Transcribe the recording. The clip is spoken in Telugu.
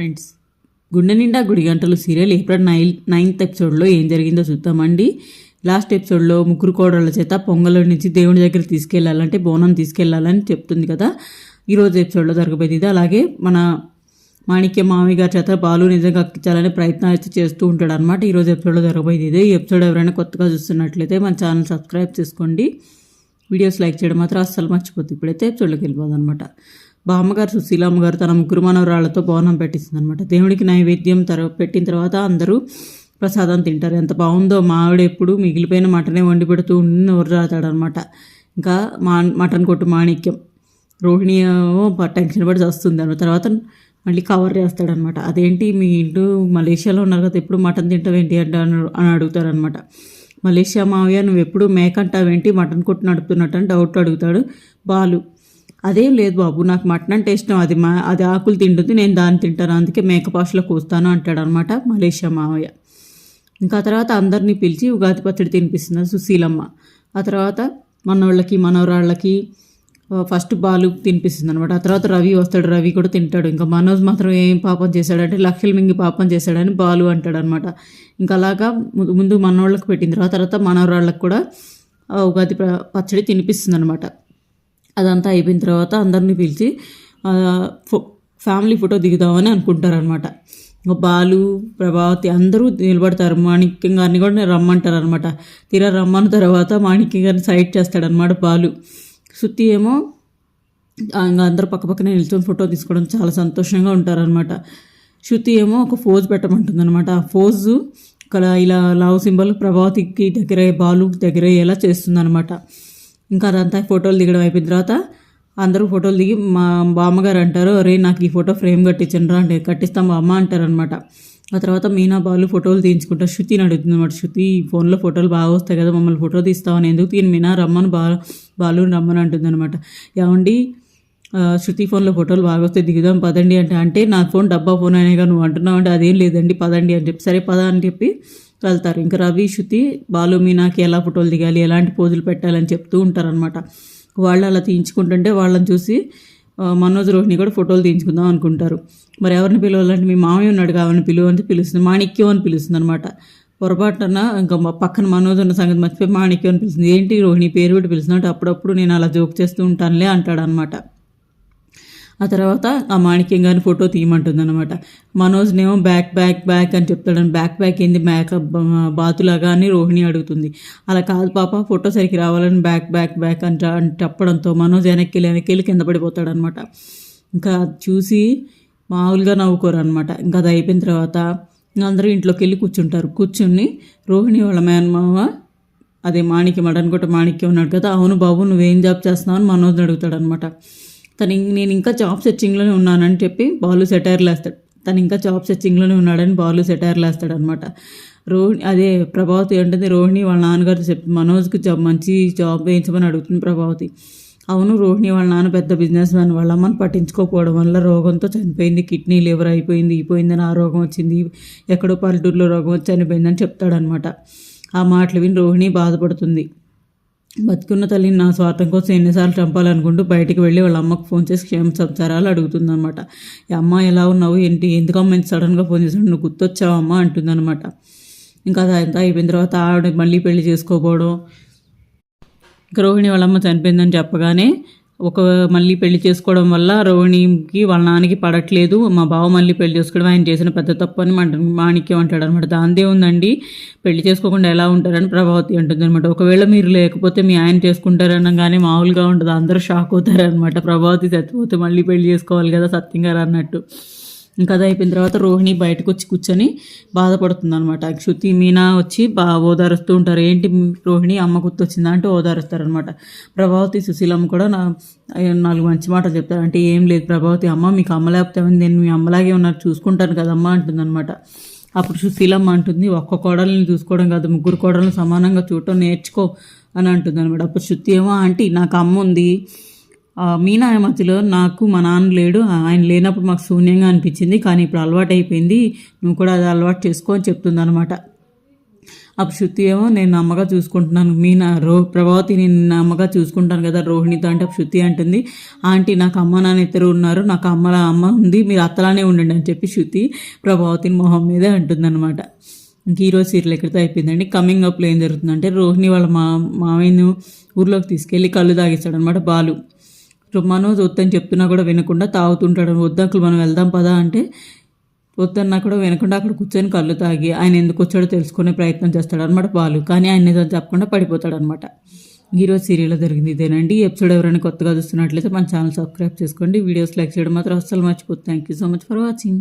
ఫ్రెండ్స్. గుండె నిండా గుడి గంటలు సీరియల్ ఏప్రిల్ నైన్ నైన్త్ ఎపిసోడ్లో ఏం జరిగిందో చూద్దామండి. లాస్ట్ ఎపిసోడ్లో ముగ్గురు కోడళ్ళ చేత పొంగల్ నుంచి దేవుని దగ్గర తీసుకెళ్ళాలంటే బోనం తీసుకెళ్ళాలని చెప్తుంది కదా. ఈరోజు ఎపిసోడ్లో జరగబోయేది ఇది. అలాగే మన మాణిక్య మామయ్య గారి చేత బాలు నిజంగా అక్కించాలనే ప్రయత్నాలు అయితే చేస్తూ ఉంటాడు అనమాట ఈరోజు ఎపిసోడ్లో జరగబోయేది ఇదే. ఈ ఎపిసోడ్ ఎవరైనా కొత్తగా చూస్తున్నట్లయితే మన ఛానల్ సబ్స్క్రైబ్ చేసుకోండి. వీడియోస్ లైక్ చేయడం మాత్రం అస్సలు మర్చిపోతుంది ఇప్పుడైతే ఎపిసోడ్లోకి వెళ్ళిపోదు అనమాట బామ్మగారు సుశీలమ్మ గారు తన ముగ్గురు మనవరాళ్ళతో బోనం పెట్టిస్తుంది అనమాట దేవుడికి నైవేద్యం తర పెట్టిన తర్వాత అందరూ ప్రసాదం తింటారు. ఎంత బాగుందో మావిడ ఎప్పుడు మిగిలిపోయిన మటనే వండి పెడుతూ ఉండి నోరు ఇంకా మా మటన్ కొట్టు మాణిక్యం. రోహిణి టెన్షన్ పడి వస్తుంది అన్న తర్వాత మళ్ళీ కవర్ చేస్తాడనమాట అదేంటి మీ ఇంటూ మలేషియాలో ఉన్నారు కదా ఎప్పుడు మటన్ తింటావేంటి అంటే అని అని అడుగుతారనమాట మలేషియా మావయ్య నువ్వు ఎప్పుడు మేక అంటావేంటి? మటన్ కొట్టు నడుపుతున్నట్టు అని డౌట్ అడుగుతాడు బాలు. అదేం లేదు బాబు నాకు మటన్ అంటే ఇష్టం. అది మా అది ఆకులు తింటుంది నేను దాన్ని తింటాను. అందుకే మేక పాషలో కూస్తాను అంటాడు అనమాట మలేషియా మావయ్య. ఇంకా తర్వాత అందరినీ పిలిచి ఉగాది పచ్చడి తినిపిస్తుంది సుశీలమ్మ. ఆ తర్వాత మనవాళ్ళకి మనవరాళ్ళకి ఫస్ట్ బాలు తినిపిస్తుంది అనమాట ఆ తర్వాత రవి వస్తాడు రవి కూడా తింటాడు. ఇంకా మనోజ్ మాత్రం ఏం పాపం చేశాడంటే లక్షలు మింగి పాపం చేశాడని బాలు అంటాడు అనమాట ఇంకా అలాగా ముందు- మనవాళ్ళకి పెట్టిన తర్వాత తర్వాత మనవరాళ్ళకి కూడా ఉగాది పచ్చడి తినిపిస్తుంది అనమాట అదంతా అయిపోయిన తర్వాత అందరినీ పిలిచి ఫో- ఫ్యామిలీ ఫోటో దిగుదామని అనుకుంటారనమాట బాలు ప్రభావతి అందరూ నిలబడతారు. మాణిక్యం గారిని కూడా రమ్మంటారు అనమాట తీరా రమ్మన్న తర్వాత మాణిక్యం గారిని సైడ్ చేస్తాడనమాట బాలు. శృతి ఏమో ఇంకా అందరూ పక్క పక్కనే నిల్చొని ఫోటో తీసుకోవడం చాలా సంతోషంగా ఉంటారనమాట శృతి ఏమో ఒక ఫోజ్ పెట్టమంటుంది అనమాట ఆ ఫోజు ఇక్కడ ఇలా లవ్ సింబల్ ప్రభావతికి దగ్గర బాలు దగ్గర అయ్యేలా చేస్తుందనమాట ఇంకా అదంతా ఫోటోలు దిగడం అయిపోయిన తర్వాత అందరూ ఫోటోలు దిగి మా బామ్మగారు అంటారు అరే నాకు ఈ ఫోటో ఫ్రేమ్ కట్టించండి రా అంటే కట్టిస్తాం మా అమ్మ అంటారనమాట ఆ తర్వాత మీనా బాలు ఫోటోలు తీయించుకుంటారు శృతిని అడుగుతుంది అనమాట శృతి ఈ ఫోన్లో ఫోటోలు బాగా వస్తాయి కదా మమ్మల్ని ఫోటో తీస్తామని ఎందుకు తీని మీనా రమ్మని బా బాలు రమ్మని అంటుంది అనమాట ఏమండి శృతి ఫోన్లో ఫోటోలు బాగా వస్తే దిగుదాం పదండి అంటే అంటే నా ఫోన్ డబ్బా ఫోన్ అనేగా నువ్వు అంటున్నావు అంటే అదేం లేదండి పదండి అని చెప్పి సరే పద అని చెప్పి వెళ్తారు. ఇంకా రవి శృతి బాలు మీనాకి ఎలా ఫోటోలు దిగాలి ఎలాంటి పోజులు పెట్టాలని చెప్తూ ఉంటారనమాట వాళ్ళు అలా తీయించుకుంటుంటే వాళ్ళని చూసి మనోజ్ రోహిణి కూడా ఫోటోలు తీయించుకుందాం అనుకుంటారు. మరి ఎవరిని పిలవాలంటే మీ మామయ్య ఉన్నాడు కావాలని పిలువ అని పిలుస్తుంది మాణిక్యం అని పిలుస్తుంది అనమాట పొరపాటున ఇంకా పక్కన మనోజ్ ఉన్న సంగతి మర్చిపోయి మాణిక్యం అని పిలుస్తుంది. ఏంటి రోహిణి పేరు పెట్టి పిలుస్తున్నట్టు అప్పుడప్పుడు నేను అలా జోక్ చేస్తూ ఉంటానులే అంటాడు అనమాట ఆ తర్వాత ఆ మాణిక్యం గారిని ఫోటో తీయమంటుంది అనమాట మనోజ్నేమో బ్యాక్ బ్యాక్ బ్యాక్ అని చెప్తాడని బ్యాక్ బ్యాక్ ఏంది? మేకప్ బాతులాగా అని రోహిణి అడుగుతుంది. అలా కాదు పాప ఫోటో సరికి రావాలని బ్యాక్ బ్యాక్ బ్యాక్ అని చెప్పడంతో మనోజ్ వెనక్కి వెళ్ళి వెనక్కి వెళ్ళి కింద పడిపోతాడు అనమాట ఇంకా చూసి మామూలుగా నవ్వుకోరు అనమాట ఇంకా అది అయిపోయిన తర్వాత అందరూ ఇంట్లోకి వెళ్ళి కూర్చుంటారు. కూర్చుని రోహిణి వాళ్ళ మేనమామ అదే మాణిక్యం అడనుకుంటే మాణిక్యం ఉన్నాడు కదా అవును బాబు నువ్వేం జాబ్ చేస్తున్నావు? అని మనోజ్ అడుగుతాడు అనమాట తను నేను ఇంకా జాబ్ సెర్చింగ్లోనే ఉన్నానని చెప్పి బాలు సెటైర్లు వేస్తాడు. తను ఇంకా జాబ్ సెర్చింగ్లోనే ఉన్నాడని బాలు సెటైర్లు వేస్తాడు అనమాట రోహిణి అదే ప్రభావతి అంటుంది రోహిణి వాళ్ళ నాన్నగారు చెప్పి. మనోజ్కి జాబ్ మంచి జాబ్ వేయించమని అడుగుతుంది ప్రభావతి. అవును రోహిణి వాళ్ళ నాన్న పెద్ద బిజినెస్ మ్యాన్ వాళ్ళ అమ్మని పట్టించుకోకపోవడం వల్ల రోగంతో చనిపోయింది. కిడ్నీ లివర్ అయిపోయింది. అయిపోయిందని ఆ రోగం వచ్చింది. ఎక్కడో పల్లెటూరులో రోగం వచ్చి చనిపోయిందని చెప్తాడనమాట ఆ మాటలు విని రోహిణి బాధపడుతుంది. బతుకున్న తల్లిని నా స్వార్థం కోసం ఎన్నిసార్లు చంపాలనుకుంటూ బయటికి వెళ్ళి వాళ్ళ అమ్మకు ఫోన్ చేసి క్షేమ సంసారాలు అడుగుతుందనమాట ఈ అమ్మ ఎలా ఉన్నావు? ఏంటి? ఎందుకమ్మా ఇంత సడన్గా ఫోన్ చేసాడు నువ్వు గుర్తొచ్చావమ్మా? అంటుందన్నమాట. ఇంకా అది అంతా అయిపోయిన తర్వాత ఆవిడ మళ్ళీ పెళ్ళి చేసుకోకపోవడం. ఇంకా రోహిణి వాళ్ళమ్మ చనిపోయిందని చెప్పగానే ఒక మళ్ళీ పెళ్ళి చేసుకోవడం వల్ల రోహిణికి వాళ్ళ నాన్నకి పడట్లేదు. మా బావ మళ్ళీ పెళ్ళి చేసుకోవడం ఆయన చేసిన పెద్ద తప్పు అని మంట మాణిక్యం అంటాడు అనమాట. దాందే ఉందండి. పెళ్ళి చేసుకోకుండా ఎలా ఉంటారని ప్రభావతి అంటుంది అనమాట. ఒకవేళ మీరు లేకపోతే మీ ఆయన చేసుకుంటారనగానే మామూలుగా ఉంటుంది అందరూ షాక్ అవుతారనమాట. ప్రభావతి చచ్చిపోతే మళ్ళీ పెళ్ళి చేసుకోవాలి కదా సత్యంగా అన్నట్టు. ఇంకా అది అయిపోయిన తర్వాత రోహిణి బయటకు వచ్చి కూర్చొని బాధపడుతుంది అనమాట శృతి మీనా వచ్చి బా ఓదారుస్తూ ఉంటారు. ఏంటి రోహిణి అమ్మ గుర్తొచ్చిందా అంటే ఓదారుస్తారనమాట ప్రభావతి సుశీలమ్మ కూడా నా నాలుగు మంచి మాటలు చెప్తారు. అంటే ఏం లేదు ప్రభావతి అమ్మ మీకు అమ్మ లేకపోతే నేను మీ అమ్మలాగే ఉన్నారు చూసుకుంటాను కదమ్మా అంటుందన్నమాట. అప్పుడు సుశీలమ్మ అంటుంది ఒక్క కోడల్ని చూసుకోవడం కాదు ముగ్గురు కోడలను సమానంగా చూడటం నేర్చుకో అని అంటుంది అనమాట అప్పుడు శృతి ఏమో ఆంటీ నాకు అమ్మ ఉంది. ఆ, మీనా మధ్యలో నాకు మా నాన్న లేడు ఆయన లేనప్పుడు మాకు శూన్యంగా అనిపించింది కానీ ఇప్పుడు అలవాటు అయిపోయింది నువ్వు కూడా అది అలవాటు చేసుకో అని చెప్తుంది అనమాట అప్పుడు శృతి ఏమో నేను అమ్మగా చూసుకుంటున్నాను మీ నా రో ప్రభావతి నేను నా అమ్మగా చూసుకుంటాను కదా రోహిణితో అంటే అప్పుడు శృతి అంటుంది. ఆంటీ నాకు అమ్మ నాన్న ఇద్దరు ఉన్నారు నాకు అమ్మ అమ్మ ఉంది మీరు అత్తలానే ఉండండి అని చెప్పి శృతి ప్రభావతిని మొహం మీదే అంటుందన్నమాట. ఇంక ఈరోజు సీరియల్ ఎక్కడితో అయిపోయిందండి కమింగ్ అప్లో ఏం జరుగుతుందంటే రోహిణి వాళ్ళ మా మామయ్యను ఊర్లోకి తీసుకెళ్ళి కళ్ళు తాగిస్తాడు అనమాట బాలు. మనోజ్ వద్దని చెప్తున్నా కూడా వినకుండా తాగుతుంటాడు. వద్దంకులు మనం వెళ్దాం పదా అంటే వద్దన్నా కూడా వినకుండా అక్కడ కూర్చొని కళ్ళు తాగి ఆయన ఎందుకు వచ్చాడో తెలుసుకునే ప్రయత్నం చేస్తాడు అనమాట బాలు కానీ ఆయన ఏదో చెప్పకుండా పడిపోతాడు అనమాట ఈరోజు సీరియల్లో జరిగింది ఇదేనండి. ఎపిసోడ్ ఎవరైనా కొత్తగా చూస్తున్నట్లయితే మన ఛానల్ సబ్స్క్రైబ్ చేసుకోండి. వీడియోస్ లైక్ చేయడం మాత్రం అస్సలు మర్చిపోతుంది thank you so much for watching